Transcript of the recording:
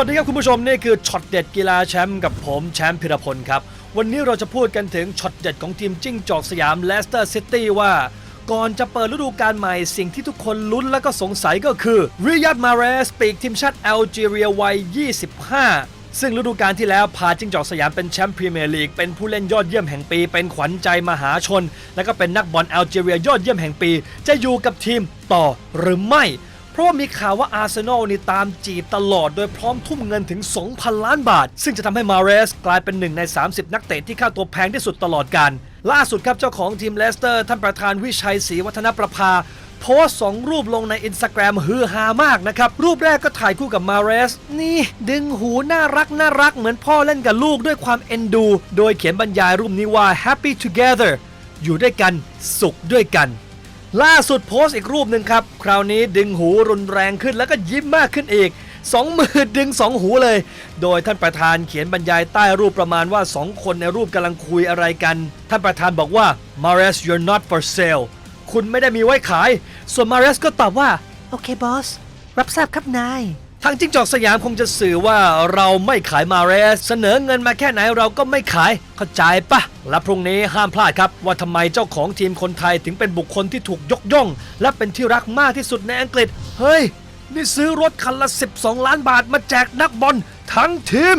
วัสดีครับคุณผู้ชมนี่คือช็อตเด็ดกีฬาแชมป์กับผมแชมป์พิรพลครับ วันนี้เราจะพูดกันถึงช็อตเด็ดของทีมจิ้งจอกสยามเลสเตอร์ซิตี้ว่า ก่อนจะเปิดฤดูกาลใหม่สิ่งที่ทุกคนลุ้นและก็สงสัยก็คือริยัดมาเรสปีกทีมชาติแอลจีเรียวัย 25 ซึ่งฤดูกาลที่แล้วพาจิ้งจอกสยามเป็นแชมป์พรีเมียร์ลีกเป็นผู้เล่นยอดเยี่ยมแห่งปี เป็นขวัญใจมหาชน และก็เป็นนักบอลแอลจีเรียยอดเยี่ยมแห่งปี จะอยู่กับทีมต่อหรือไม่ เพราะว่ามีข่าวว่าอาร์เซนอลนี่ตามจีบตลอดโดยพร้อมทุ่มเงินถึง 2,000 ล้านบาท ซึ่งจะทำให้มาเรสกลายเป็นหนึ่งใน 30 นักเตะที่ค่าตัวแพงที่สุดตลอดการ ล่าสุดครับเจ้าของทีมเลสเตอร์ ท่านประธานวิชัยศรีวัฒนประภาโพสสองรูปลงในอินสตาแกรมฮือฮามากนะครับ รูปแรกก็ถ่ายคู่กับมาเรส นี่ ดึงหูน่ารักน่ารักเหมือนพ่อเล่นกับลูกด้วยความเอ็นดู โดยเขียนบรรยายรูปนี้ว่า happy together อยู่ด้วยกัน สุขด้วยกัน ล่าสุดโพสต์อีกรูปหนึ่งครับ คราวนี้ดึงหูรุนแรงขึ้นแล้วก็ยิ้มมากขึ้นอีกสองมือดึงสองหูเลย โดยท่านประธานเขียนบรรยายใต้รูปประมาณว่าสองคนในรูปกำลังคุยอะไรกัน ท่านประธานบอกว่า Mares you're not for sale คุณไม่ได้มีไว้ขาย ส่วน Mares ก็ตอบว่า โอเคบอส รับทราบครับนาย ทางจิ้งจอกสยามคงจะสื่อว่าเราไม่ขายมาเรส เสนอเงินมาแค่ไหนเราก็ไม่ขายเข้าใจปะและพรุ่งนี้ห้ามพลาดครับ ว่าทำไมเจ้าของทีมคนไทยถึงเป็นบุคคลที่ถูกยกย่อง และเป็นที่รักมากที่สุดในอังกฤษ เฮ้ย นี่ซื้อรถคันละ 12 ล้านบาทมาแจกนักบอลทั้งทีม